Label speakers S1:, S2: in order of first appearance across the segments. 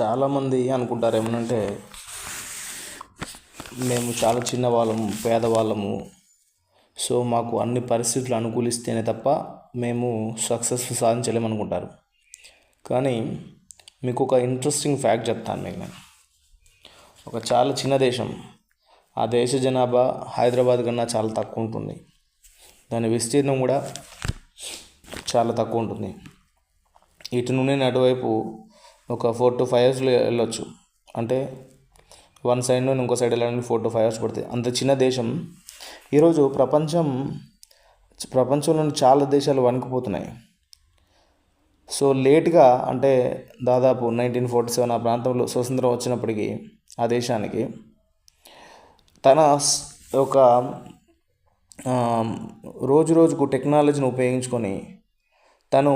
S1: చాలామంది అనుకుంటారు ఏమనంటే మేము చాలా చిన్నవాళ్ళము పేదవాళ్ళము. సో మాకు అన్ని పరిస్థితులు అనుకూలిస్తేనే తప్ప మేము సక్సెస్ సాధించలేమనుకుంటారు కానీ మీకు ఒక ఇంట్రెస్టింగ్ ఫ్యాక్ట్ చెప్తాను మీకు నేను. ఒక చాలా చిన్న దేశం. ఆ దేశ జనాభా హైదరాబాద్ కన్నా చాలా తక్కువ ఉంటుంది. దాని విస్తీర్ణం కూడా చాలా తక్కువ ఉంటుంది. ఇటు నుండి అటువైపు ఒక ఫోర్ టు ఫైవ్ అవర్స్లో వెళ్ళొచ్చు. అంటే వన్ సైడ్ నుండి ఇంకో సైడ్ వెళ్ళడానికి ఫోర్ టు ఫైవ్ అవర్స్ పడుతుంది అంత చిన్న దేశం. ఈరోజు ప్రపంచం ప్రపంచంలోని చాలా దేశాలు వణికిపోతున్నాయి. సో లేట్గా అంటే దాదాపు నైన్టీన్ ఫార్టీ సెవెన్ ఆ ప్రాంతంలో స్వతంత్రం వచ్చినప్పటికీ ఆ దేశానికి తన ఒక రోజు రోజుకు టెక్నాలజీని ఉపయోగించుకొని తను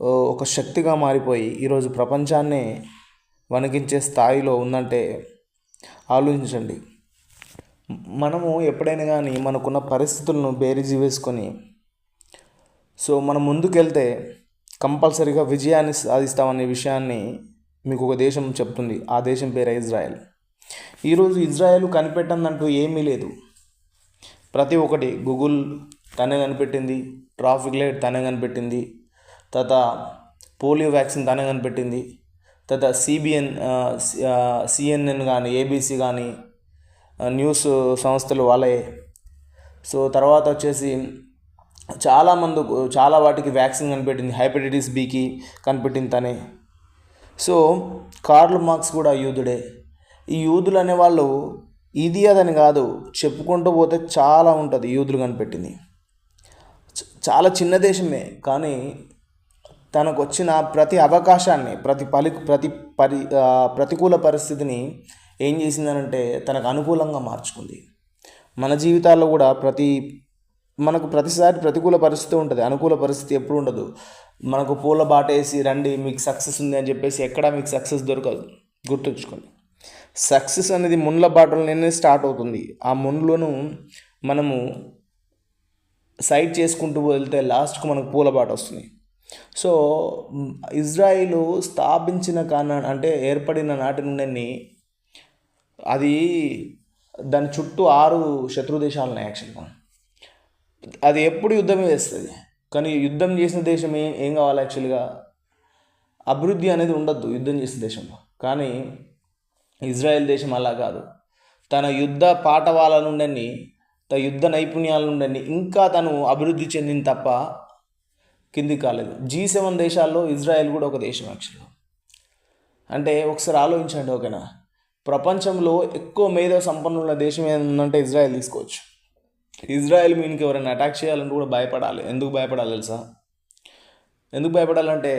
S1: ఒక శక్తిగా మారిపోయి ఈరోజు ప్రపంచాన్నే వణికించే స్థాయిలో ఉందంటే ఆలోచించండి. మనము ఎప్పుడైనా కానీ మనకున్న పరిస్థితులను బేరీజు వేసుకొని సో మనం ముందుకెళ్తే కంపల్సరీగా విజయాన్ని సాధిస్తామనే విషయాన్ని మీకు ఒక దేశం చెప్తుంది. ఆ దేశం పేరు ఇజ్రాయెల్. ఈరోజు ఇజ్రాయెల్ కనిపెట్టందంటూ ఏమీ లేదు. ప్రతి ఒక్కటి గూగుల్ తనే కనిపెట్టింది ట్రాఫిక్ లైట్ తనే కనిపెట్టింది తర్వాత పోలియో వ్యాక్సిన్ తనే కనిపెట్టింది. తర్వాత సిబిఎన్ సిఎన్ఎన్ కానీ ఏబీసీ కానీ న్యూస్ సంస్థలు వాళ్ళే సో తర్వాత వచ్చేసి చాలామంది చాలా వాటికి వ్యాక్సిన్ కనిపెట్టింది. హైపటైటిస్ బికి కనిపెట్టింది తనే. సో కార్ల్ మార్క్స్ కూడా యూదుడే. ఈ యూదులు అనేవాళ్ళు ఇది అదని కాదు చెప్పుకుంటూ పోతే చాలా ఉంటుంది యూదులు కనిపెట్టింది. చాలా చిన్న దేశమే కానీ తనకు వచ్చిన ప్రతి అవకాశాన్ని ప్రతి పలి ప్రతి పరి ప్రతికూల పరిస్థితిని ఏం చేసిందనంటే తనకు అనుకూలంగా మార్చుకుంది. మన జీవితాల్లో కూడా ప్రతి మనకు ప్రతిసారి ప్రతికూల పరిస్థితి ఉంటుంది. అనుకూల పరిస్థితి ఎప్పుడు ఉండదు. మనకు పూల బాట వేసి రండి మీకు సక్సెస్ ఉంది అని చెప్పేసి ఎక్కడా మీకు సక్సెస్ దొరకదు. గుర్తుంచుకోండి. సక్సెస్ అనేది ముళ్ళ బాటలోనే స్టార్ట్ అవుతుంది. ఆ ముళ్ళను మనము సైడ్ చేసుకుంటూ వెళ్తే లాస్ట్కు మనకు పూల బాట వస్తుంది. సో ఇజ్రాయిల్ స్థాపించిన కాన అంటే ఏర్పడిన నాటి నుండి అది దాని చుట్టూ ఆరు శత్రు దేశాలు ఉన్నాయి యాక్చువల్గా. అది ఎప్పుడు యుద్ధమే చేస్తుంది. కానీ యుద్ధం చేసిన దేశం ఏం ఏం కావాలి యాక్చువల్గా? అభివృద్ధి అనేది ఉండద్దు యుద్ధం చేసిన దేశంలో. కానీ ఇజ్రాయెల్ దేశం అలా కాదు. తన యుద్ధ పాఠవాల నుండి తన యుద్ధ నైపుణ్యాల నుండి ఇంకా తను అభివృద్ధి చెందింది తప్ప కింది కాలేదు. జీ సెవెన్ దేశాల్లో ఇజ్రాయెల్ కూడా ఒక దేశం యాక్చువల్గా అంటే ఒకసారి ఆలోచించండి ఓకేనా? ప్రపంచంలో ఎక్కువ మేధో సంపన్నుల దేశం ఏంటంటే ఇజ్రాయెల్ తీసుకోవచ్చు. ఇజ్రాయెల్ మీనికి ఎవరైనా అటాక్ చేయాలంటే కూడా భయపడాలి. ఎందుకు భయపడాలి తెలుసా? ఎందుకు భయపడాలంటే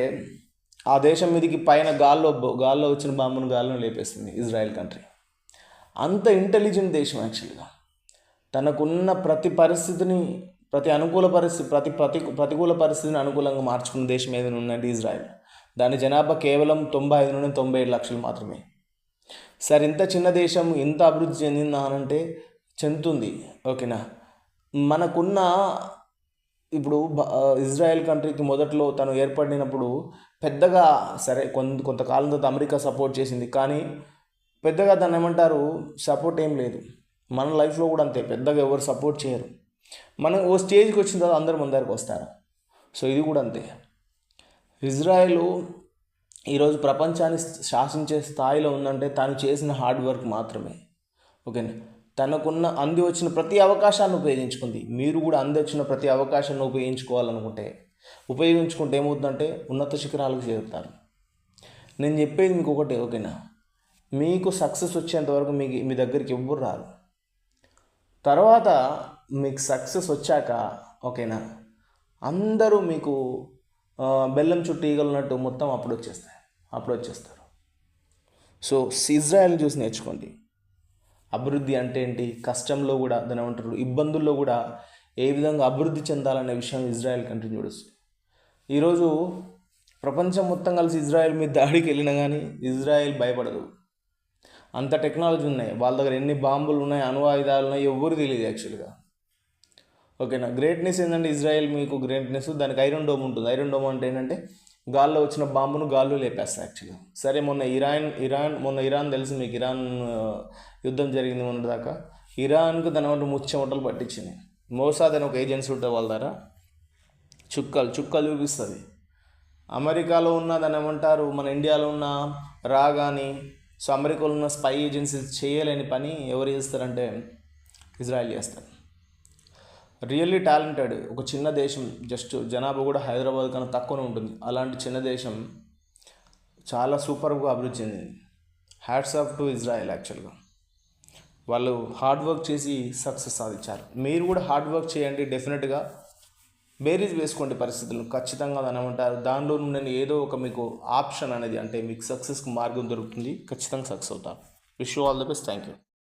S1: ఆ దేశం మీదకి పైన గాల్లో గాల్లో వచ్చిన బాంబును గాల్లో లేపేస్తుంది ఇజ్రాయెల్ కంట్రీ అంత ఇంటెలిజెంట్ దేశం యాక్చువల్గా తనకున్న ప్రతి పరిస్థితిని ప్రతి అనుకూల పరిస్థితి ప్రతి ప్రతి ప్రతికూల పరిస్థితిని అనుకూలంగా మార్చుకున్న దేశం ఏదైనా ఉందంటే ఇజ్రాయెల్. దాని జనాభా కేవలం తొంభై ఐదు నుండి తొంభై ఏడు లక్షలు మాత్రమే. సరే ఇంత చిన్న దేశం ఎంత అభివృద్ధి చెందిందా అంటే చెందుతుంది. ఓకేనా? మనకున్న ఇప్పుడు ఇజ్రాయెల్ కంట్రీకి మొదట్లో తను ఏర్పడినప్పుడు పెద్దగా సరే కొంత కొంతకాలం తర్వాత అమెరికా సపోర్ట్ చేసింది. కానీ పెద్దగా దాన్ని ఏమంటారు? సపోర్ట్ ఏం లేదు. మన లైఫ్లో కూడా అంతే. పెద్దగా ఎవరు సపోర్ట్ చేయరు. మనం ఓ స్టేజ్కి వచ్చిన తర్వాత అందరు ముందరికి వస్తారు? సో ఇది కూడా అంతే. ఇజ్రాయెల్ ఈరోజు ప్రపంచాన్ని శాసించే స్థాయిలో ఉందంటే తను చేసిన హార్డ్ వర్క్ మాత్రమే. ఓకేనా? తనకున్న అంది వచ్చిన ప్రతి అవకాశాన్ని ఉపయోగించుకుంది. మీరు కూడా అంది వచ్చిన ప్రతి అవకాశాన్ని ఉపయోగించుకోవాలనుకుంటే ఉపయోగించుకుంటే ఏమవుతుందంటే ఉన్నత శిఖరాలకు చేరుతారు. నేను చెప్పేది మీకు ఒకటే ఓకేనా? మీకు సక్సెస్ వచ్చేంత వరకు మీకు మీ దగ్గరికి ఎవ్వరు రారు. తర్వాత మీకు సక్సెస్ వచ్చాక ఓకేనా అందరూ మీకు బెల్లం చుట్టూ ఈగలున్నట్టు మొత్తం అప్పుడు వచ్చేస్తాయి అప్పుడు వచ్చేస్తారు సో ఇజ్రాయెల్ని చూసి నేర్చుకోండి. అభివృద్ధి అంటే ఏంటి? కష్టంలో కూడా దాని ఏమంటారు? ఇబ్బందుల్లో కూడా ఏ విధంగా అభివృద్ధి చెందాలనే విషయం ఇజ్రాయెల్ కంట్రీ చూడొస్తుంది ఈరోజు ప్రపంచం మొత్తం కలిసి ఇజ్రాయెల్ మీద దాడికి వెళ్ళినా కానీ ఇజ్రాయెల్ భయపడదు. అంత టెక్నాలజీ ఉన్నాయి. వాళ్ళ దగ్గర ఎన్ని బాంబులు ఉన్నాయి అణు ఆయుధాలు ఉన్నాయి ఎవ్వరు తెలియదు యాక్చువల్గా ఓకేనా? గ్రేట్నెస్ ఏంటంటే ఇజ్రాయెల్ మీకు గ్రేట్నెస్ దానికి ఐరన్ డోమ్ ఉంటుంది. ఐరన్ డోమ్ అంటే ఏంటంటే గాల్లో వచ్చిన బాంబును గాల్లో లేపేస్తాయి యాక్చువల్గా సరే మొన్న ఇరాన్ ఇరాన్ మొన్న ఇరాన్ తెలిసి మీకు ఇరాన్ యుద్ధం జరిగింది మొన్న దాకా. ఇరాన్కు దాని వంటి ముచ్చమటలు పట్టించింది మోసాద్ అని ఒక ఏజెన్సీ ఉంటుంది వాళ్ళ దగ్గర. చుక్కలు చుక్కలు చూపిస్తుంది. అమెరికాలో ఉన్న దాని ఏమంటారు మన ఇండియాలో ఉన్న రా కానీ సో అమెరికాలో ఉన్న స్పై ఏజెన్సీస్ చేయలేని పని ఎవరు చేస్తారంటే ఇజ్రాయెల్ చేస్తారు. రియల్లీ టాలెంటెడ్ ఒక చిన్న దేశం జస్ట్ జనాభా కూడా హైదరాబాద్ కన్నా తక్కువనే ఉంటుంది. అలాంటి చిన్న దేశం చాలా సూపర్గా అభివృద్ధి చెందింది. హ్యాట్స్ ఆఫ్ టు ఇజ్రాయెల్ యాక్చువల్గా వాళ్ళు హార్డ్ వర్క్ చేసి సక్సెస్ సాధించారు. మీరు కూడా హార్డ్ వర్క్ చేయండి డెఫినెట్గా బేరీజ్ వేసుకోండి పరిస్థితులను ఖచ్చితంగా దాని ఏమంటారు? దానిలో నుండి ఏదో ఒక మీకు ఆప్షన్ అనేది అంటే మీకు సక్సెస్కి మార్గం దొరుకుతుంది ఖచ్చితంగా సక్సెస్ అవుతారు. Wish all the best thank you